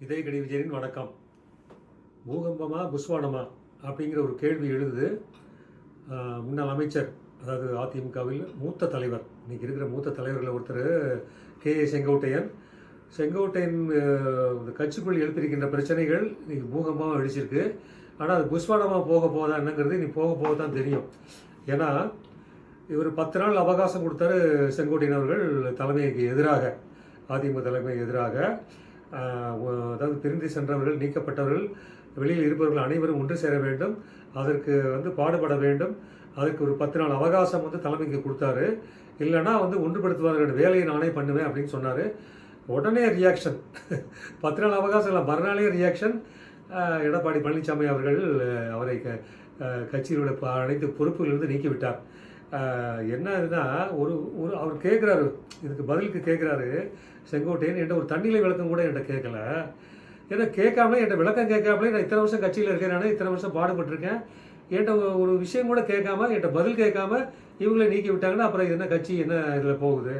இதயக்கடி விஜயனின் வணக்கம். பூகம்பமா புஸ்வானமா அப்படிங்கிற ஒரு கேள்வி எழுது முன்னாள் அமைச்சர் அதாவது அதிமுகவில் மூத்த தலைவர் இன்றைக்கி இருக்கிற மூத்த தலைவர்களில் ஒருத்தர் கே ஏ செங்கோட்டையன் செங்கோட்டையின் இந்த கட்சிக்குள் எழுத்திருக்கின்ற பிரச்சனைகள் இன்னைக்கு பூகமாக அடிச்சிருக்கு ஆனால் அது புஸ்வானமாக போக போதா என்னங்கிறது இனி போக போக தான் தெரியும். ஏன்னா இவர் பத்து நாள் அவகாசம் கொடுத்தாரு செங்கோட்டையன் அவர்கள் தலைமைக்கு எதிராக அதிமுக தலைமைக்கு எதிராக. அதாவது பிரிந்து சென்றவர்கள் நீக்கப்பட்டவர்கள் வெளியில் இருப்பவர்கள் அனைவரும் ஒன்று சேர வேண்டும். அதற்கு வந்து பாடுபட வேண்டும். அதற்கு ஒரு பத்து நாள் அவகாசம் வந்து தலைமைக்கு கொடுத்தாரு. இல்லைன்னா வந்து ஒன்றுபடுத்துவார்கள் வேலையை நானே பண்ணுவேன் அப்படின்னு சொன்னார். உடனே ரியாக்ஷன் பத்து நாள் அவகாசம் இல்லை மறுநாளே ரியாக்ஷன் எடப்பாடி பழனிசாமி அவர்கள் அவரை க- கட்சியினுடைய ப- அனைத்து பொறுப்புகளிலிருந்து நீக்கிவிட்டார். அஹ், என்ன இதுனா ஒரு ஒரு அவர் கேட்குறாரு இதுக்கு பதிலுக்கு கேட்குறாரு செங்கோட்டையன் என்கிட்ட ஒரு தண்ணியில் விளக்கம் கூட என்கிட்ட கேட்கல ஏன்னா கேட்காமலே என்கிட்ட விளக்கம் கேட்காமலே நான் இத்தனை வருஷம் கட்சியில் இருக்கேன். நான் இத்தனை வருஷம் பாடுபட்டிருக்கேன். என்கிட்ட ஒரு- விஷயம் கூட கேட்காம என்கிட்ட பதில் கேட்காம இவங்களை நீக்கி விட்டாங்கன்னா அப்புறம் என்ன கட்சி என்ன இதில் போகுது?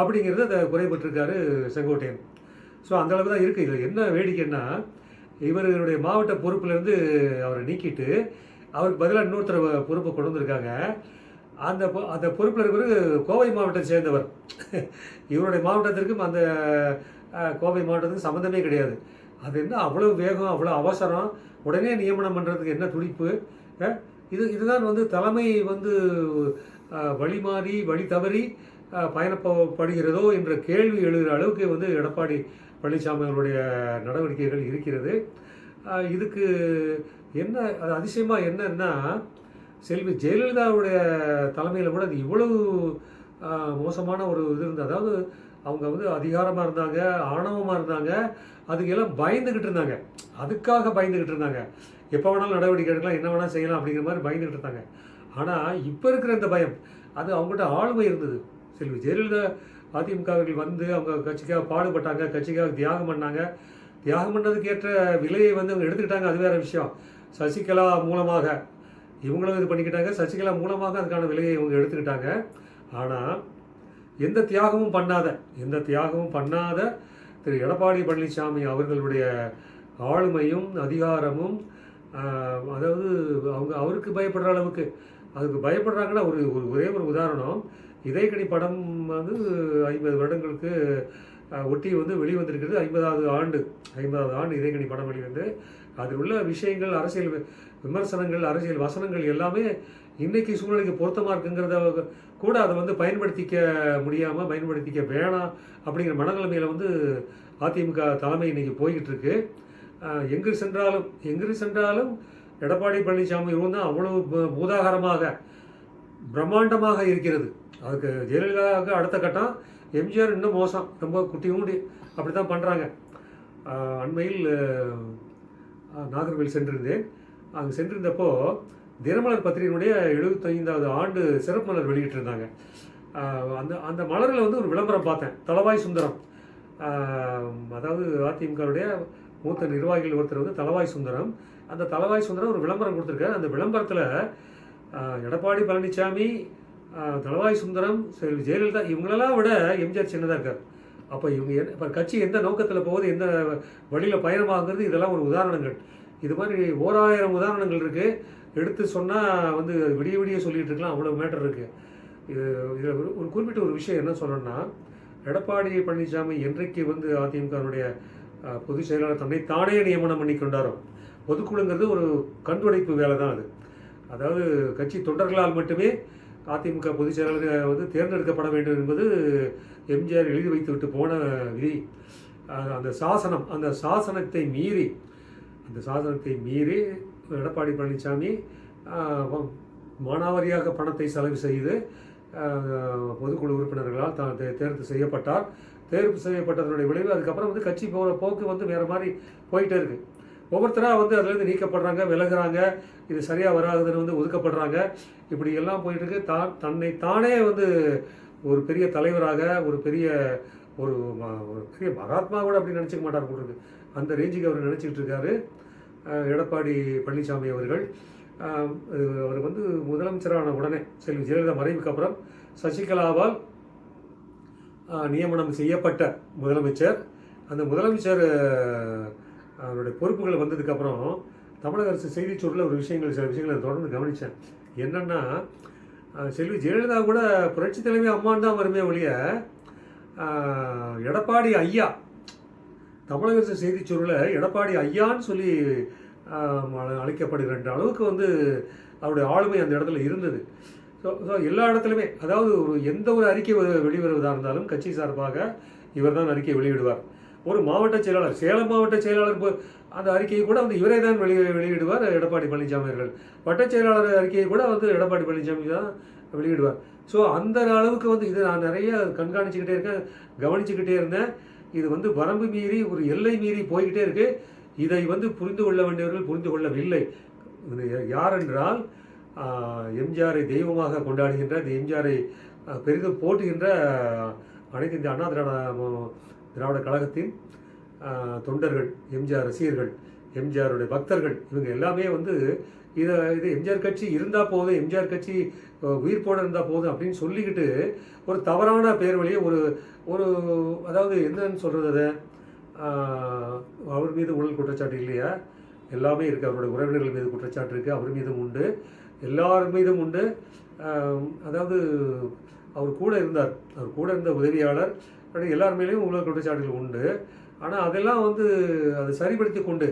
அப்படிங்கிறத அதை குறைபட்டிருக்காரு செங்கோட்டையன். ஸோ அந்த தான் இருக்குது இதில் என்ன வேடிக்கைன்னா இவர்களுடைய மாவட்ட பொறுப்புலேருந்து அவரை நீக்கிட்டு அவருக்கு பதிலாக இன்னொருத்தர் பொறுப்பை கொண்டு வந்திருக்காங்க. அந்த அந்த பொறுப்பில் இருக்கிறது கோவை மாவட்டத்தை சேர்ந்தவர். இவருடைய மாவட்டத்திற்கும் அந்த கோவை மாவட்டத்துக்கும் சம்மந்தமே கிடையாது. அது என்ன அவ்வளோ வேகம் அவ்வளோ அவசரம்? உடனே நியமனம் பண்ணுறதுக்கு என்ன துடிப்பு? இது இதுதான் வந்து தலைமை வந்து வழி மாறி வழி தவறி பயணப்படுகிறதோ என்ற கேள்வி எழுகிற அளவுக்கு வந்து எடப்பாடி பழனிசாமி அவருடைய நடவடிக்கைகள் இருக்கிறது. இதுக்கு என்ன அது அதிசயமாக என்னன்னா செல்வி ஜெயலலிதாவுடைய தலைமையில் கூட அது இவ்வளவு மோசமான ஒரு இது இருந்தது. அதாவது அவங்க வந்து அதிகாரமாக இருந்தாங்க ஆணவமாக இருந்தாங்க அதுக்கெல்லாம் பயந்துக்கிட்டு இருந்தாங்க. அதுக்காக பயந்துக்கிட்டு இருந்தாங்க. எப்போ வேணாலும் நடவடிக்கை எடுக்கலாம் என்ன வேணால் செய்யலாம் அப்படிங்கிற மாதிரி பயந்துக்கிட்டு இருந்தாங்க. ஆனால் இப்போ இருக்கிற இந்த பயம் அது அவங்ககிட்ட ஆளுமை இருந்தது. செல்வி ஜெயலலிதா அதிமுகவர்கள் வந்து அவங்க கட்சிக்காக பாடுபட்டாங்க கட்சிக்காக தியாகம் பண்ணாங்க. தியாகம் பண்ணதுக்கு ஏற்ற விலையை வந்து அவங்க எடுத்துக்கிட்டாங்க அது வேற விஷயம். சசிகலா மூலமாக இவங்களும் இது பண்ணிக்கிட்டாங்க. சசிகலா மூலமாக அதுக்கான விலையை இவங்க எடுத்துக்கிட்டாங்க. ஆனால் எந்த தியாகமும் பண்ணாத எந்த தியாகமும் பண்ணாத திரு எடப்பாடி பழனிசாமி அவர்களுடைய ஆளுமையும் அதிகாரமும் அதாவது அவங்க அவருக்கு பயப்படுற அளவுக்கு. அதுக்கு பயப்படுறாங்கன்னா ஒரு ஒரு ஒரே ஒரு உதாரணம். இதயக்கணி படம் வந்து ஐம்பது வருடங்களுக்கு ஒட்டி வந்து வெளிவந்திருக்கிறது. ஐம்பதாவது ஆண்டு ஐம்பதாவது ஆண்டு இதயக்கணி படம் வெளிவந்து அதில் உள்ள விஷயங்கள் அரசியல் விமர்சனங்கள் அரசியல் வசனங்கள் எல்லாமே இன்றைக்கி சூழ்நிலைக்கு பொருத்தமாக இருக்குங்கிறத கூட அதை வந்து பயன்படுத்திக்க முடியாமல் பயன்படுத்திக்க வேணாம் அப்படிங்கிற மனநிலைமையில் வந்து அதிமுக தலைமை இன்றைக்கி போய்கிட்டு இருக்கு எங்கு சென்றாலும் எங்கு சென்றாலும் எடப்பாடி பழனிசாமி இவங்க தான் அவ்வளவு பூதாகரமாக பிரம்மாண்டமாக இருக்கிறது. அதுக்கு ஜெயலலிதாவுக்கு அடுத்த கட்டம் எம்ஜிஆர் இன்னும் மோசம். ரொம்ப குட்டி ஊண்டி அப்படி தான் பண்ணுறாங்க அண்மையில் நாகர்கோவில் சென்றிருந்தேன். அங்கே சென்றிருந்தப்போ தினமலர் பத்திரிகையினுடைய எழுபத்தைந்தாவது ஆண்டு சிறப்பு மலர் வெளியிட்டிருந்தாங்க. அந்த அந்த மலரில் வந்து ஒரு விளம்பரம் பார்த்தேன். தளவாய் சுந்தரம். அதாவது அதிமுகவுடைய மூத்த நிர்வாகிகள் ஒருத்தர் வந்து தளவாய் சுந்தரம். அந்த தளவாய் சுந்தரம் ஒரு விளம்பரம் கொடுத்துருக்காரு. அந்த விளம்பரத்தில் எடப்பாடி பழனிசாமி தளவாய் சுந்தரம் செல்வி ஜெயலலிதா இவங்களெல்லாம் விட எம்ஜிஆர் சின்னதாக இருக்கார். அப்போ இவங்க என்ன இப்போ கட்சி எந்த நோக்கத்தில் போகுது எந்த வழியில் பயணமாகுறது இதெல்லாம் ஒரு உதாரணங்கள். இது மாதிரி ஓராயிரம் உதாரணங்கள் இருக்குது எடுத்து சொன்னால் வந்து விடிய விடிய சொல்லிகிட்டு இருக்கலாம் அவ்வளோ மேட்டர் இருக்குது இது இதில் ஒரு ஒரு குறிப்பிட்ட ஒரு விஷயம் என்ன சொல்லணும்னா எடப்பாடி பழனிசாமி என்றைக்கு வந்து அதிமுகனுடைய பொதுச் செயலாளர் தன்னை தானே நியமனம் பண்ணி கொண்டாரோ பொதுக்குழுங்கிறது ஒரு கண்டுடைப்பு வேலை தான் அது. அதாவது கட்சி தொண்டர்களால் மட்டுமே அதிமுக பொதுச் செயலாளர் வந்து தேர்ந்தெடுக்கப்பட வேண்டும் என்பது எம்ஜிஆர் எழுதி வைத்துவிட்டு போன விதி. அந்த சாசனம் அந்த சாசனத்தை மீறி அந்த சாசனத்தை மீறி எடப்பாடி பழனிசாமி மானாவாரியாக பணத்தை செலவு செய்து பொதுக்குழு உறுப்பினர்களால் தான் தேர்வு செய்யப்பட்டார். தேர்வு செய்யப்பட்டதனுடைய விளைவு அதுக்கப்புறம் வந்து கட்சி போகிற போக்கு வந்து வேறு மாதிரி போயிட்டே இருக்குது ஒவ்வொருத்தராக வந்து அதுலேருந்து நீக்கப்படுறாங்க விலகிறாங்க இது சரியாக வராதுன்னு வந்து ஒதுக்கப்படுறாங்க. இப்படி எல்லாம் போயிட்டுருக்கு. தான் தன்னை தானே வந்து ஒரு பெரிய தலைவராக ஒரு பெரிய ஒரு ம- ஒரு பெரிய மகாத்மா கூட அப்படி நினச்சிக்க மாட்டார் போல அந்த ரேஞ்சுக்கு அவர் நினச்சிக்கிட்டு இருக்காரு. எடப்பாடி பழனிசாமி அவர்கள். அவர் வந்து முதலமைச்சரான உடனே செல்வி ஜெயலலிதா மறைவுக்கு அப்புறம் சசிகலாவால் நியமனம் செய்யப்பட்ட முதலமைச்சர். அந்த முதலமைச்சர் அவருடைய பொறுப்புகள் வந்ததுக்கப்புறம் தமிழக அரசு செய்திச் சொல்ல ஒரு விஷயங்கள் சில விஷயங்களை தொடர்ந்து கவனித்தேன் என்னென்னா செல்வி ஜெயலலிதா கூட புரட்சி தலைமை அம்மான்னு தான் வருமே ஒழிய எடப்பாடி ஐயா தமிழக அரசு செய்திச் சொல்ல எடப்பாடி ஐயான்னு சொல்லி அழைக்கப்படுகின்ற அளவுக்கு வந்து அவருடைய ஆளுமை அந்த இடத்துல இருந்தது. ஸோ ஸோ எல்லா இடத்துலையுமே அதாவது ஒரு எந்த ஒரு அறிக்கை வெளிவருவதாக இருந்தாலும் கட்சி சார்பாக இவர் தான் அறிக்கை வெளியிடுவார். ஒரு மாவட்ட செயலாளர் சேலம் மாவட்ட செயலாளர் அந்த அறிக்கையை கூட வந்து இவரே தான் வெளி வெளியிடுவார் எடப்பாடி பழனிசாமி அவர்கள். வட்ட செயலாளர் அறிக்கையை கூட வந்து எடப்பாடி பழனிசாமி தான் வெளியிடுவார். ஸோ அந்த அளவுக்கு வந்து இதை நான் நிறைய கண்காணிச்சுக்கிட்டே இருக்கேன் கவனிச்சுக்கிட்டே இருந்தேன். இது வந்து வரம்பு மீறி ஒரு எல்லை மீறி போய்கிட்டே இருக்கு. இதை வந்து புரிந்து கொள்ள வேண்டியவர்கள் புரிந்து கொள்ளவில்லை. யாரென்றால் யார் என்றால் எம்ஜிஆரை தெய்வமாக கொண்டாடுகின்ற இந்த எம்ஜிஆரை பெரிதும் போட்டுகின்ற அனைத்து இந்த அண்ணா திராவிட திராவிட கழகத்தின் தொண்டர்கள் எம்ஜிஆர் ரசிகர்கள் எம்ஜிஆருடைய பக்தர்கள் இவங்க எல்லாமே வந்து இதை இது எம்ஜிஆர் கட்சி இருந்தால் போதும் எம்ஜிஆர் கட்சி உயிர் உயிர்ப்போட இருந்தால் போதும் அப்படின்னு சொல்லிக்கிட்டு ஒரு தவறான பேர் வழியை ஒரு ஒரு அதாவது என்னன்னு சொல்கிறது அதை? அவர் மீது உடல் குற்றச்சாட்டு இல்லையா? எல்லாமே இருக்குது அவருடைய உறவினர்கள் மீது குற்றச்சாட்டு இருக்குது அவர் மீதும் உண்டு. எல்லார் மீதும் உண்டு. அதாவது அவர் கூட இருந்தார். அவர் கூட இருந்த உதவியாளர் அப்படி எல்லார் மேலேயும் ஊழல் குற்றச்சாட்டுகள் உண்டு. ஆனால் அதெல்லாம் வந்து அதை சரிப்படுத்தி கொண்டு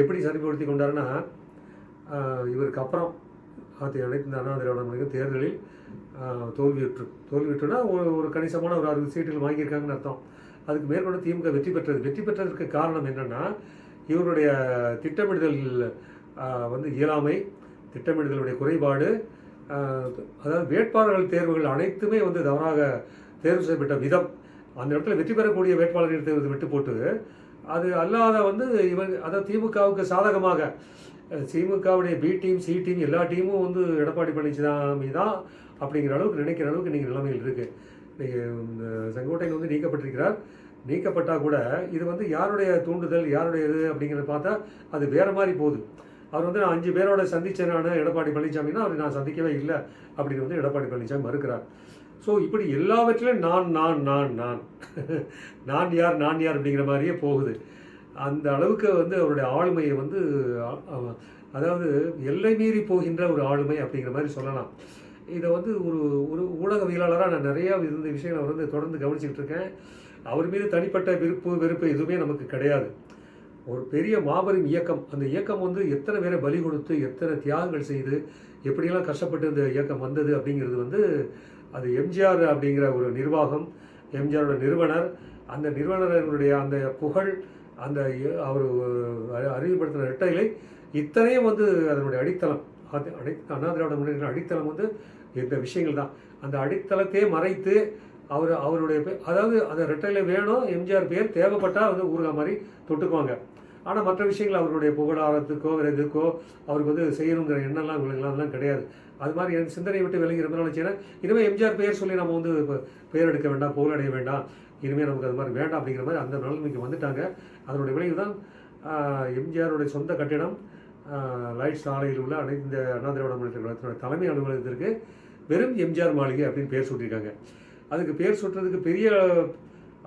எப்படி சரிப்படுத்தி கொண்டாருன்னா இவருக்கு அப்புறம் ஆத்தி அனைத்து இந்த அண்ணா திராவிட முன்னணி தேர்தலில் தோல்வியுற்று தோல்வியுற்றுனா ஒரு ஒரு கணிசமான ஒரு அறுபது சீட்டுகள் வாங்கியிருக்காங்கன்னு அர்த்தம். அதுக்கு மேற்கொண்டு திமுக வெற்றி பெற்றது. வெற்றி பெற்றதற்கு காரணம் என்னன்னா இவருடைய திட்டமிடுதல் வந்து இயலாமை திட்டமிடுதலுடைய குறைபாடு அதாவது வேட்பாளர்கள் தேர்வுகள் அனைத்துமே வந்து தவறாக தேர்வு செய்யப்பட்ட விதம். அந்த இடத்துல வெற்றி பெறக்கூடிய வேட்பாளர் எடுத்து விட்டு போட்டு அது அல்லாத வந்து இவர் அதாவது திமுகவுக்கு சாதகமாக திமுகவுடைய பி டீம் சி டீம் எல்லா டீமும் வந்து எடப்பாடி பழனிசாமி தான் அப்படிங்கிற அளவுக்கு நினைக்கிற அளவுக்கு நீங்கள் நிலைமையில் இருக்குது நீங்கள் செங்கோட்டையில் வந்து நீக்கப்பட்டிருக்கிறார். நீக்கப்பட்டால் கூட இது வந்து யாருடைய தூண்டுதல் யாருடைய இது அப்படிங்கிறத பார்த்தா அது வேற மாதிரி போகுது. அவர் வந்து நான் அஞ்சு பேரோட சந்திச்சேன் நான் எடப்பாடி பழனிசாமின்னா அவர் நான் சந்திக்கவே இல்லை அப்படின்னு வந்து எடப்பாடி பழனிசாமி மறுக்கிறார். ஸோ இப்படி எல்லாவற்றிலும் நான் நான் நான் நான். நான் யார் நான் யார் அப்படிங்கிற மாதிரியே போகுது. அந்த அளவுக்கு வந்து அவருடைய ஆளுமையை வந்து அதாவது எல்லை மீறி போகின்ற ஒரு ஆளுமை அப்படிங்கிற மாதிரி சொல்லலாம். இதை வந்து ஒரு ஒரு ஊடகவியலாளராக நான் நிறையா இருந்த விஷயங்களை வந்து தொடர்ந்து கவனிச்சுக்கிட்டு இருக்கேன். அவர் மீது தனிப்பட்ட விருப்பு வெறுப்பு எதுவுமே நமக்கு கிடையாது. ஒரு பெரிய மாபெரும் இயக்கம் அந்த இயக்கம் வந்து எத்தனை பேரை பலி கொடுத்து எத்தனை தியாகங்கள் செய்து எப்படியெல்லாம் கஷ்டப்பட்டு இந்த இயக்கம் வந்தது அப்படிங்கிறது வந்து அது எம்ஜிஆர் அப்படிங்கிற ஒரு நிர்வாகம் எம்ஜிஆரோட நிறுவனர். அந்த நிறுவனருடைய அந்த புகழ் அந்த அவர் அறி- அறிவுப்படுத்தின இரட்டைகளை இத்தனையும் வந்து அதனுடைய அடித்தளம். அது அடி அண்ணா திராவிட முன்னேற்ற அடித்தளம் வந்து இந்த விஷயங்கள் தான். அந்த அடித்தளத்தையே மறைத்து அவர் அவருடைய பே அதாவது அந்த ரெட்டையில வேணும் எம்ஜிஆர் பேர் தேவைப்பட்டால் வந்து ஊருகா மாதிரி தொட்டுக்குவாங்க. ஆனால் மற்ற விஷயங்கள் அவருடைய புகழாரத்துக்கோ வேறு எதுக்கோ அவருக்கு வந்து செய்யணுங்கிற எண்ணம்லாம் இவங்களுக்குலாம் அதெல்லாம் கிடையாது. அது மாதிரி என் சிந்தனை விட்டு விலகி ரொம்ப வச்சுன்னா இனிமேல் எம்ஜிஆர் பெயர் சொல்லி நம்ம வந்து இப்போ பெயர் எடுக்க வேண்டாம் புகழடைய வேண்டாம். இனிமேல் நமக்கு அது மாதிரி வேண்டாம் அப்படிங்கிற மாதிரி அந்த நிலைமைக்கு வந்துட்டாங்க. அதனுடைய விளைவு தான் எம்ஜிஆருடைய சொந்த கட்டிடம் லைட் சாலையில் உள்ள அனைத்து இந்த அண்ணா திராவிட முன்னேற்ற கழகத்தினுடைய தலைமை அலுவலகத்திற்கு வெறும் எம்ஜிஆர் மாளிகை அப்படின்னு பேர் சூட்டியிருக்காங்க. அதுக்கு பேர் சுட்டுறதுக்கு பெரிய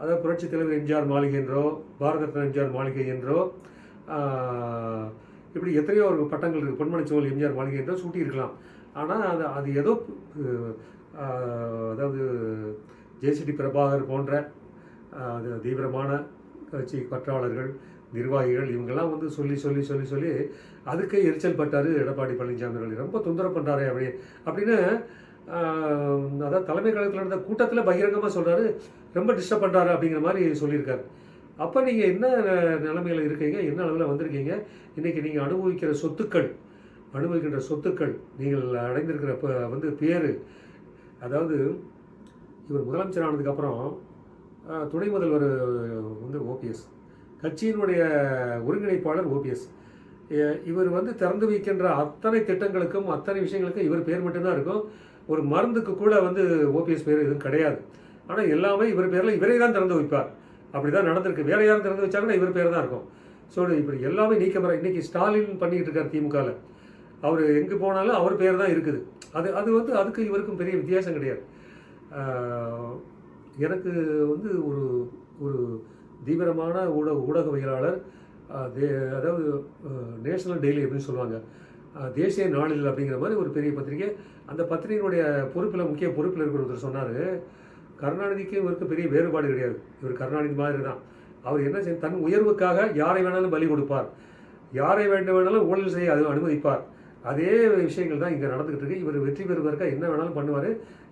அதாவது புரட்சி தலைவர் எம்ஜிஆர் மாளிகை என்றோ பாரத ரத்னா எம்ஜிஆர் மாளிகை என்றோ இப்படி எத்தனையோ ஒரு பட்டங்கள் இருக்குது பொன்மனை சோழ் எம்ஜிஆர் மாளிகை என்றோ சூட்டியிருக்கலாம். ஆனால் அது அது ஏதோ அதாவது ஜேசிடி பிரபாகர் போன்ற அது தீவிரமான கட்சி பற்றாளர்கள் நிர்வாகிகள் இவங்கெல்லாம் வந்து சொல்லி சொல்லி சொல்லி சொல்லி அதுக்கே எரிச்சல் பட்டார் எடப்பாடி பழனிசாமி அவர்கள் ரொம்ப தொந்தரவு பண்ணுறாரு அப்படி அப்படின்னு அதாவது தலைமை கழகத்தில் நடந்த கூட்டத்தில் பகிரங்கமாக சொல்கிறாரு ரொம்ப டிஸ்டர்ப் பண்ணுறாரு அப்படிங்கிற மாதிரி சொல்லியிருக்காரு. அப்போ நீங்கள் என்ன நிலைமையில் இருக்கீங்க? என்ன அளவில் வந்திருக்கீங்க? இன்றைக்கி நீங்கள் அனுபவிக்கிற சொத்துக்கள் அனுபவிக்கின்ற சொத்துக்கள் நீங்கள் அடைந்திருக்கிற இப்போ வந்து பேர் அதாவது இவர் முதலமைச்சர் ஆனதுக்கப்புறம் துணை முதல்வர் வந்து ஓபிஎஸ் கட்சியினுடைய ஒருங்கிணைப்பாளர் ஓபிஎஸ் இவர் வந்து திறந்து வைக்கின்ற அத்தனை திட்டங்களுக்கும் அத்தனை விஷயங்களுக்கும் இவர் பேர் மட்டும்தான் இருக்கும். ஒரு மருந்துக்கு கூட வந்து ஓபிஎஸ் பேர் எதுவும் கிடையாது. ஆனால் எல்லாமே இவர் பேரில் இவரே தான் திறந்து வைப்பார். அப்படி தான் நடந்திருக்கு. வேற யாரும் திறந்து வச்சாங்கன்னா இவர் பேர் தான் இருக்கும். ஸோ இப்படி எல்லாமே நீக்கமர இன்றைக்கி ஸ்டாலின் பண்ணிகிட்டு இருக்கார் திமுகவில் அவர் எங்கே போனாலும் அவர் பேர் தான் இருக்குது. அது அது வந்து அதுக்கு இவருக்கும் பெரிய வித்தியாசம் கிடையாது. எனக்கு வந்து ஒரு ஒரு தீவிரமான ஊடக ஊடகவியலாளர் தே- அதாவது நேஷனல் டெய்லி அப்படின்னு சொல்லுவாங்க. தேசிய நாளிதழ் அப்படிங்கிற மாதிரி ஒரு பெரிய பத்திரிகை. அந்த பத்திரிகையினுடைய பொறுப்பில் முக்கிய பொறுப்பில் இருக்கிற ஒருத்தர் சொன்னார். கருணாநிதிக்கு இவருக்கு பெரிய வேறுபாடு கிடையாது. இவர் கருணாநிதி மாதிரி தான் அவர் என்ன செய்ய தன் உயர்வுக்காக யாரை வேணாலும் பலி கொடுப்பார். யாரை வேண்டும் வேணாலும் ஊழல் செய்ய அது அனுமதிப்பார். அதே விஷயங்கள் தான் இங்கே நடந்துகிட்டு இருக்கு. இவர் வெற்றி பெறுவதற்காக என்ன வேணாலும் பண்ணுவார்.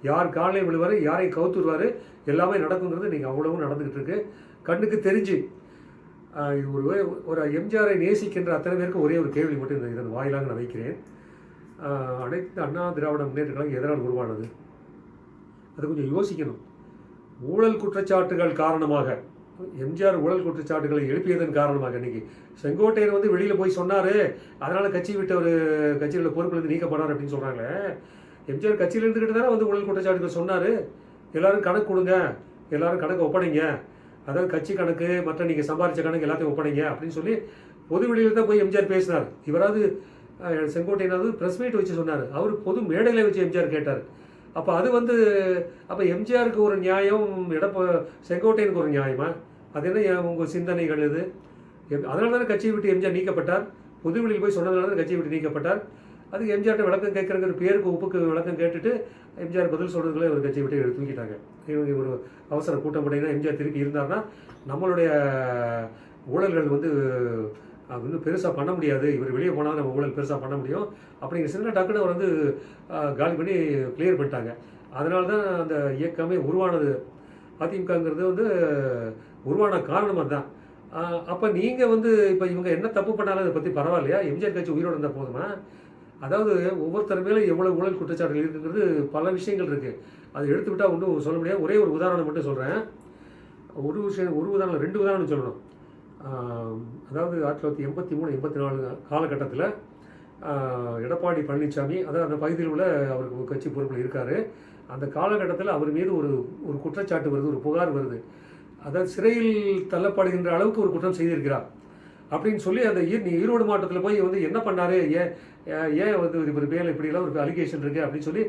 யார் காலையில் விழுவார் யாரை கவுத்துருவார் எல்லாமே நடக்குங்கிறது நீங்கள் அவ்வளவும் நடந்துகிட்டு இருக்கு. கண்ணுக்கு தெரிஞ்சு ஒரு ஒரு எம்ஜிஆரை நேசிக்கின்ற அத்தனை பேருக்கு ஒரே ஒரு கேள்வி மட்டும் இந்த இதன் வாயிலாக நான் வைக்கிறேன். அனைத்து அண்ணா திராவிட முன்னேற்றங்களும் எதனால் உருவானது? அது கொஞ்சம் யோசிக்கணும். ஊழல் குற்றச்சாட்டுகள் காரணமாக எம்ஜிஆர் ஊழல் குற்றச்சாட்டுகளை எழுப்பியதன் காரணமாக இன்னைக்கு செங்கோட்டையன் வந்து வெளியில் போய் சொன்னார் அதனால் கட்சி விட்டு ஒரு கட்சியில் பொறுப்புலேருந்து நீக்கப்படார் அப்படின்னு சொல்கிறாங்களே எம்ஜிஆர் கட்சியில் இருந்துக்கிட்டு தானே வந்து ஊழல் குற்றச்சாட்டுகள் சொன்னார். எல்லாரும் கணக்கு கொடுங்க எல்லாரும் கணக்கு ஒப்படைங்க. அதாவது கட்சி கணக்கு மற்ற நீங்கள் சம்பாரித்த கணக்கு எல்லாத்தையும் ஒப்படைங்க அப்படின்னு சொல்லி பொது வெளியில் தான் போய் எம்ஜிஆர் பேசினார். இவராவது செங்கோட்டையனாவது ப்ரெஸ் மீட் வச்சு சொன்னார். அவர் பொது மேடையில் வச்சு எம்ஜிஆர் கேட்டார். அப்போ அது வந்து அப்போ எம்ஜிஆருக்கு ஒரு நியாயம் எடப்ப செங்கோட்டையனுக்கு ஒரு நியாயமா? அது என்ன என் உங்கள் சிந்தனைகள் இது? எம்- அதனால தானே கட்சியை விட்டு எம்ஜிஆர் நீக்கப்பட்டார்? பொதுவெளியில் போய் சொன்னதுனால தான் கட்சியை விட்டு நீக்கப்பட்டார்? அதுக்கு எம்ஜிஆர்ட்ட விளக்கம் கேட்குறங்கிற பேருக்கு உப்புக்கு விளக்கம் கேட்டுட்டு எம்ஜிஆர் பதில் சொல்கிறதுக்குள்ளே ஒரு கட்சியை விட்டு தூக்கிட்டாங்க. இவங்க ஒரு அவசர கூட்டம் படையினா எம்ஜிஆர் திருப்பி இருந்தார்னா நம்மளுடைய ஊழல்கள் வந்து அது வந்து பெருசாக பண்ண முடியாது. இவர் வெளியே போனால் நம்ம ஊழல் பெருசாக பண்ண முடியும். அப்படிங்கிற சின்ன டக்குன்னு அவர் வந்து காலி பண்ணி கிளியர் பண்ணிட்டாங்க. அதனால தான் அந்த இயக்கமே உருவானது. அதிமுகங்கிறது வந்து உருவான காரணம் அதுதான். அப்போ நீங்கள் வந்து இப்போ இவங்க என்ன தப்பு பண்ணாலும் அதை பற்றி பரவாயில்லையா? எம்ஜிஆர் கட்சி உயிரோடு இருந்தால் போதுமா? அதாவது ஒவ்வொருத்தர் மேலும் எவ்வளோ ஊழல் குற்றச்சாட்டுகள் இருக்குங்கிறது பல விஷயங்கள் இருக்குது அதை எடுத்து விட்டால் ஒன்றும் சொல்ல முடியாது. ஒரே ஒரு உதாரணம் மட்டும் சொல்கிறேன் ஒரு விஷயம் ஒரு உதாரணம் ரெண்டு உதாரணம் சொல்லணும். அதாவது ஆயிரத்தி தொள்ளாயிரத்தி எண்பத்தி மூணு எண்பத்தி நாலு காலகட்டத்தில் எடப்பாடி பழனிசாமி அதாவது அந்த பகுதியில் உள்ள அவருக்கு கட்சி பொறுப்பில் இருக்கார். அந்த காலகட்டத்தில் அவர் மீது ஒரு ஒரு குற்றச்சாட்டு வருது ஒரு புகார் வருது. அதாவது சிறையில் தள்ளப்படுகின்ற அளவுக்கு ஒரு குற்றம் செய்திருக்கிறார். அப்படின்னு சொல்லி அந்த ஈ- நீ ஈரோடு மாவட்டத்தில் போய் வந்து என்ன பண்ணார்? ஏன் ஏன் வந்து இவர் மேலே இப்படிலாம் ஒரு அலிகேஷன் இருக்குது அப்படின்னு சொல்லி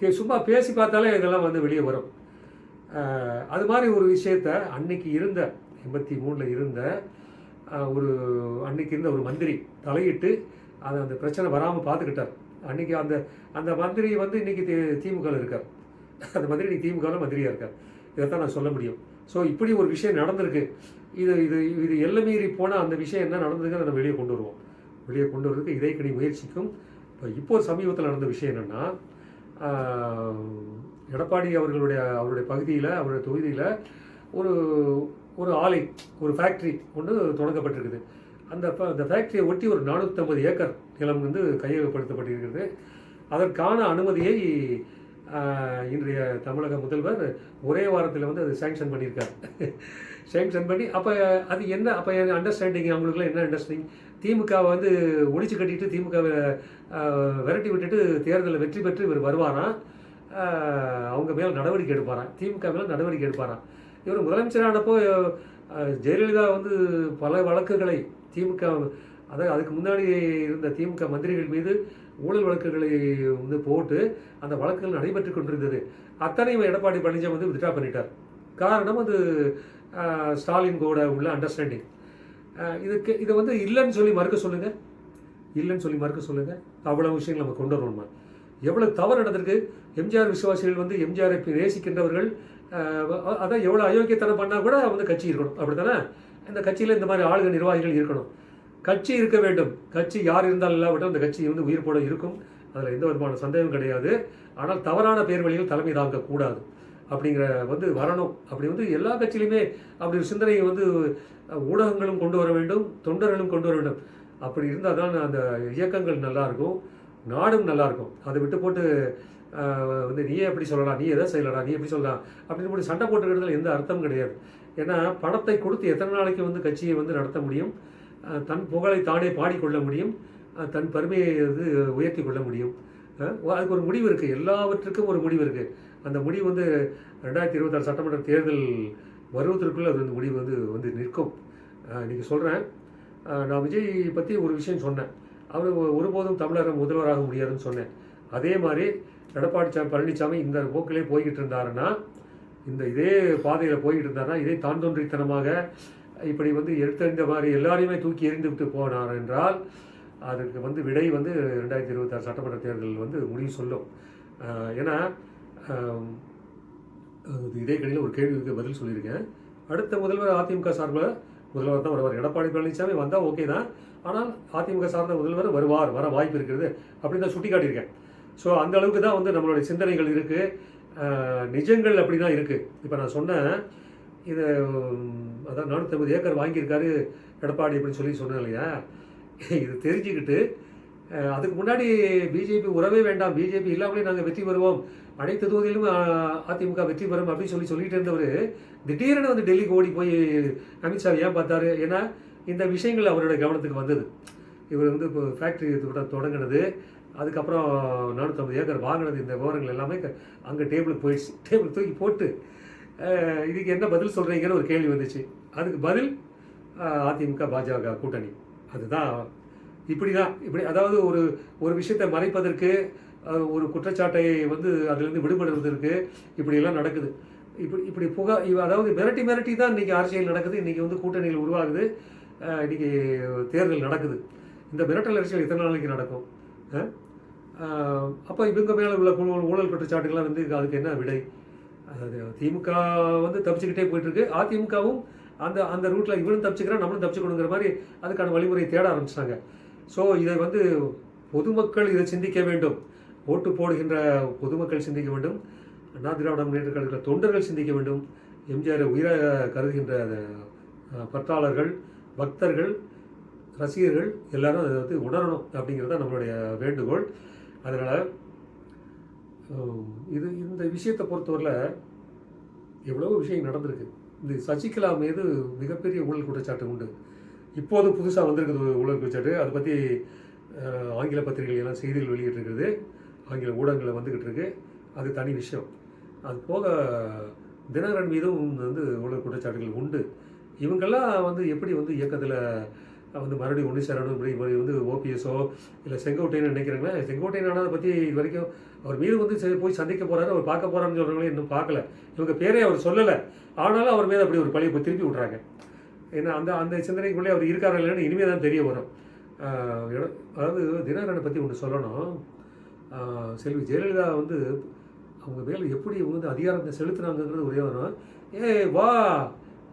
கே- சும்மா பேசி பார்த்தாலே இதெல்லாம் வந்து வெளியே வரும். அது மாதிரி ஒரு விஷயத்த அன்னைக்கு இருந்த எண்பத்தி மூணில் இருந்த ஒரு அன்னைக்கு இருந்த ஒரு மந்திரி தலையிட்டு அதை அந்த பிரச்சனை வராமல் பார்த்துக்கிட்டார். அன்னைக்கு அந்த அந்த மந்திரி வந்து இன்னைக்கு தி- திமுகவில் இருக்கார். அந்த மந்திரி இன்னைக்கு திமுகவில் மந்திரியாக இருக்கார். இதைத்தான் நான் சொல்ல முடியும். ஸோ இப்படி ஒரு விஷயம் நடந்திருக்கு. இது இது இது எல்லை மீறி போனால் அந்த விஷயம் என்ன நடந்ததுங்கிறத நம்ம வெளியே கொண்டு வருவோம். வெளியே கொண்டு வரதுக்கு இதைக்கணி முயற்சிக்கும். இப்போ இப்போ சமீபத்தில் நடந்த விஷயம் என்னென்னா எடப்பாடி அவர்களுடைய அவருடைய பகுதியில் அவருடைய தொகுதியில் ஒரு ஒரு ஆலை ஒரு ஃபேக்ட்ரி ஒன்று தொடங்கப்பட்டிருக்குது. அந்த அந்த ஃபேக்ட்ரியை ஒட்டி ஒரு நானூற்றம்பது ஏக்கர் நிலம் வந்து கையகப்படுத்தப்பட்டிருக்கிறது. அதற்கான அனுமதியை இன்றைய தமிழக முதல்வர் ஒரே வாரத்தில் வந்து அது சேங்ஷன் பண்ணியிருக்கார். சேங்ஷன் பண்ணி அப்போ அது என்ன அப்போ அண்டர்ஸ்டாண்டிங் அவங்களுக்குலாம் என்ன அண்டர்ஸ்டாண்டிங் திமுகவை வந்து ஒழிச்சு கட்டிட்டு திமுகவை விரட்டி விட்டுட்டு தேர்தலில் வெற்றி பெற்று இவர் வருவாராம் அவங்க மேலே நடவடிக்கை எடுப்பாராம் திமுக மேலே நடவடிக்கை எடுப்பாராம் இவர் முதலமைச்சரானப்போ ஜெயலலிதா வந்து பல வழக்குகளை திமுக அதாவது அதுக்கு முன்னாடி இருந்த திமுக மந்திரிகள் மீது ஊழல் வழக்குகளை வந்து போட்டு அந்த வழக்குகள் நடைபெற்று கொண்டிருந்தது. அத்தனையும் எடப்பாடி பழனிசாமி வந்து வித்ட்ரா பண்ணிட்டார். காரணம் அது ஸ்டாலின் கூட உள்ள அண்டர்ஸ்டாண்டிங் இதுக்கு இதை வந்து இல்லைன்னு சொல்லி மறுக்க சொல்லுங்கள் இல்லைன்னு சொல்லி மறுக்க சொல்லுங்கள் அவ்வளவு விஷயங்கள் நம்ம கொண்டு வரணுமா? எவ்வளோ தவறு நடந்திருக்கு? எம்ஜிஆர் விசுவாசிகள் வந்து எம்ஜிஆரை நேசிக்கின்றவர்கள் அதான் எவ்வளோ அயோக்கியத்தனம் பண்ணால் கூட வந்து கட்சி இருக்கணும். அப்படி தானே இந்த கட்சியில் இந்த மாதிரி ஆளுங்க நிர்வாகிகள் இருக்கணும். கட்சி இருக்க வேண்டும். கட்சி யார் இருந்தாலும் இல்லாவிட்டால் அந்த கட்சி வந்து உயிர் போட இருக்கும். அதில் எந்த விதமான சந்தேகம் கிடையாது. ஆனால் தவறான பேர் வழியில் தலைமை தாங்கக்கூடாது அப்படிங்கிற வந்து வரணும். அப்படி வந்து எல்லா கட்சியிலுமே அப்படி ஒரு சிந்தனையை வந்து ஊடகங்களும் கொண்டு வர வேண்டும். தொண்டர்களும் கொண்டு வர வேண்டும். அப்படி இருந்தால் தான் அந்த இயக்கங்கள் நல்லாயிருக்கும் நாடும் நல்லாயிருக்கும் அதை விட்டு போட்டு வந்து நீயே எப்படி சொல்லலாம் நீ எதை செய்யலடா நீ எப்படி சொல்லலாம் அப்படின்னு போட்டு சண்டை போட்டுக்கிறதுல எந்த அர்த்தம் கிடையாது. ஏன்னா பணத்தை கொடுத்து எத்தனை நாளைக்கு வந்து கட்சியை வந்து நடத்த முடியும்? தன் புகழை தானே பாடிக்கொள்ள முடியும்? தன் பெருமையை வந்து உயர்த்தி கொள்ள முடியும்? அதுக்கு ஒரு முடிவு இருக்குது எல்லாவற்றுக்கும் ஒரு முடிவு இருக்குது அந்த முடிவு வந்து ரெண்டாயிரத்தி இருபத்தாறு சட்டமன்ற தேர்தல் வருவதற்குள்ளே அது வந்து முடிவு வந்து வந்து நிற்கும். இன்றைக்கி சொல்கிறேன் நான் விஜய் பற்றி ஒரு விஷயம் சொன்னேன். அவர் ஒருபோதும் தமிழக முதல்வராக முடியாதுன்னு சொன்னேன். அதே மாதிரி எடப்பாடி சா பழனிசாமி இந்த போக்கிலே போய்கிட்டு இருந்தாருன்னா இந்த இதே பாதையில் போய்கிட்டு இருந்தாருன்னா இதே தாந்தொன்றித்தனமாக இப்படி வந்து எடுத்தறிந்த மாதிரி எல்லாரையுமே தூக்கி எறிந்து விட்டு போனார் என்றால் அதுக்கு வந்து விடை வந்து ரெண்டாயிரத்தி இருபத்தாறு சட்டமன்ற தேர்தல் வந்து முடிவு சொல்லும். ஏன்னா அது இதே கடையில் ஒரு கேள்விக்கு பதில் சொல்லியிருக்கேன். அடுத்த முதல்வர் அதிமுக சார்பில் முதல்வர் தான் வருவார். எடப்பாடி பழனிசாமி வந்தால் ஓகே தான். ஆனால் அதிமுக சார்ந்த முதல்வர் வருவார் வர வாய்ப்பு இருக்கிறது அப்படின்னு தான் சுட்டி காட்டியிருக்கேன் ஸோ அந்த அளவுக்கு தான் வந்து நம்மளுடைய சிந்தனைகள் இருக்குது நிஜங்கள் அப்படி தான் இருக்குது இப்போ நான் சொன்னேன் இது அதான் நானூற்றம்பது ஏக்கர் வாங்கியிருக்காரு எடப்பாடி அப்படின்னு சொல்லி சொன்னேன் இல்லையா? இது தெரிஞ்சுக்கிட்டு அதுக்கு முன்னாடி பிஜேபி உறவே வேண்டாம். பிஜேபி இல்லாமலே நாங்கள் வெற்றி பெறுவோம். அனைத்து தொகுதியிலும் அதிமுக வெற்றி பெறும் அப்படின்னு சொல்லி சொல்லிட்டு இருந்தவர் திடீரென வந்து டெல்லிக்கு ஓடி போய் அமித்ஷா ஏன் பார்த்தாரு? ஏன்னா இந்த விஷயங்கள் அவரோட கவனத்துக்கு வந்தது. இவர் வந்து இப்போ ஃபேக்ட்ரி தொடங்கினது. அதுக்கப்புறம் நானூற்றம்பது ஏக்கர் வாங்கினது இந்த விவரங்கள் எல்லாமே அங்கே டேபிளுக்கு போயிடுச்சு. டேபிள் தூக்கி போட்டு இதுக்கு என்ன பதில் சொல்கிறீங்கன்னு ஒரு கேள்வி வந்துச்சு. அதுக்கு பதில் அதிமுக பாஜக கூட்டணி. அதுதான். இப்படி தான் இப்படி அதாவது ஒரு ஒரு விஷயத்தை மறைப்பதற்கு ஒரு குற்றச்சாட்டை வந்து அதுலேருந்து விடுபடுவதற்கு இப்படியெல்லாம் நடக்குது. இப்படி இப்படி புகா இவ- அதாவது மிரட்டி மிரட்டி தான் இன்றைக்கி அரசியல் நடக்குது. இன்றைக்கி வந்து கூட்டணிகள் உருவாகுது. இன்றைக்கி தேர்தல் நடக்குது. இந்த மிரட்டல் அரசியல் எத்தனை நாளைக்கு நடக்கும்? அப்போ இவங்க மேலே உள்ள ஊழல் குற்றச்சாட்டுகள்லாம் வந்து அதுக்கு என்ன விடை? அது திமுக வந்து தப்பிச்சுக்கிட்டே போயிட்டுருக்கு. அதிமுகவும் அந்த அந்த ரூட்டில் இவனும் தப்பிச்சுக்கிறான் நம்மளும் தப்பிச்சுக்கணுங்கிற மாதிரி அதுக்கான வழிமுறையை தேட ஆரம்பிச்சிட்டாங்க. ஸோ இதை வந்து பொதுமக்கள் இதை சிந்திக்க வேண்டும். ஓட்டு போடுகின்ற பொதுமக்கள் சிந்திக்க வேண்டும். அண்ணா திராவிட முன்னேற்ற கழக தொண்டர்கள் சிந்திக்க வேண்டும். எம்ஜிஆரை உயிராக கருதுகின்ற பற்றாளர்கள் பக்தர்கள் ரசிகர்கள் எல்லாரும் அதை வந்து உணரணும் அப்படிங்கிறது தான் நம்மளுடைய வேண்டுகோள். அதனால் இது இந்த விஷயத்தை பொறுத்தவரையில் எவ்வளவோ விஷயம் நடந்திருக்கு. இந்த சசிகலா மீது மிகப்பெரிய ஊழல் குற்றச்சாட்டு உண்டு. இப்போது புதுசாக வந்திருக்குது ஊழல் குற்றச்சாட்டு. அதை பற்றி ஆங்கில பத்திரிகைகள் எல்லாம் செய்திகள் வெளியிட்டிருக்கிறது. ஆங்கில ஊடகங்களில் வந்துக்கிட்டு இருக்கு. அது தனி விஷயம். அது போக தினகரன் மீதும் வந்து ஊழல் குற்றச்சாட்டுகள் உண்டு. இவங்கெல்லாம் வந்து எப்படி வந்து இயக்கத்தில் வந்து மறுபடியும் ஒன்று சேரணும் இப்படி இப்படி வந்து ஓபிஎஸோ இல்லை செங்கோட்டையன் நினைக்கிறாங்களே? செங்கோட்டையன் ஆனதை பற்றி இது வரைக்கும் அவர் மீது வந்து போய் சந்திக்க போகிறாரு அவர் பார்க்க போகிறான்னு சொல்கிறாங்களே இன்னும் பார்க்கல. இவங்க பேரே அவர் சொல்லலை. ஆனாலும் அவர் மீது அப்படி ஒரு பழியை திருப்பி விட்றாங்க. ஏன்னா அந்த அந்த சிந்தனைக்குள்ளே அவர் இருக்காரா இல்லைன்னு இனிமேல் தான் தெரிய வரும். அதாவது தினகரனை பற்றி ஒன்று சொல்லணும். செல்வி ஜெயலலிதா வந்து அவங்க மேலே எப்படி இவங்க வந்து அதிகாரத்தை செலுத்துனாங்கிறது ஒரே வரும். ஏய் வா!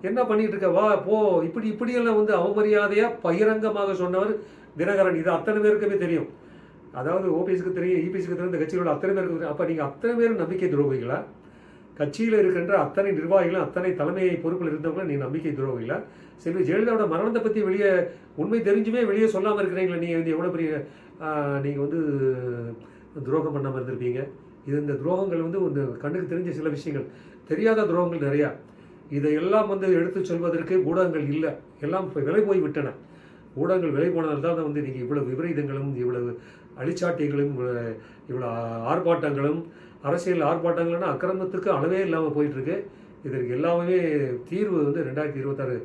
என்ன பண்ணிட்டு இருக்க? வா போ. இப்படி இப்படியெல்லாம் வந்து அவமரியாதையாக பகிரங்கமாக சொன்னவர் தினகரன். இது அத்தனை பேருக்குமே தெரியும். அதாவது ஓபிஎஸ்க்கு தெரியும் இபிஎஸ்க்கு தெரியும் இந்த கட்சிகளோட அத்தனை பேருக்கு தெரியும். அப்போ நீங்கள் அத்தனை பேரும் நம்பிக்கை துரோகிகளா? கட்சியில் இருக்கின்ற அத்தனை நிர்வாகிகளும் அத்தனை தலைமை பொறுப்பில் இருந்தவங்களும் நீ நம்பிக்கை துரோகிகளா? செல்வி ஜெயலலிதாவோட மரணத்தை பற்றி வெளியே உண்மை தெரிஞ்சுமே வெளியே சொல்லாமல் இருக்கிறீங்களா. நீங்கள் வந்து எவ்வளோ பெரிய நீங்கள் வந்து துரோகம் பண்ணாமல் இருந்திருப்பீங்க. இது இந்த துரோகங்கள் வந்து ஒன்று கண்ணுக்கு தெரிஞ்ச சில விஷயங்கள். தெரியாத துரோகங்கள் நிறையா. இதையெல்லாம் வந்து எடுத்து சொல்வதற்கு ஊடகங்கள் இல்லை. எல்லாம் இப்போ விலை போய் விட்டன. ஊடகங்கள் விலை போனதால் தான் வந்து நீங்கள் இவ்வளவு விபரீதங்களும் இவ்வளவு அழிச்சாட்டிகளும் இவ்வளோ ஆர்ப்பாட்டங்களும் அரசியல் ஆர்ப்பாட்டங்கள்னா அக்கிரமத்துக்கு அளவே இல்லாமல் போயிட்டுருக்கு. இதற்கு எல்லாமே தீர்வு வந்து ரெண்டாயிரத்தி இருபத்தாறு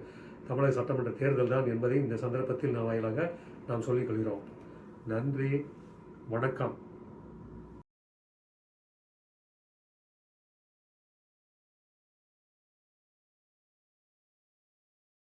தமிழக சட்டமன்ற தேர்தல் தான் என்பதை இந்த சந்தர்ப்பத்தில் நான் வாயிலாக நாம் சொல்லிக் கொள்கிறோம். நன்றி வணக்கம்.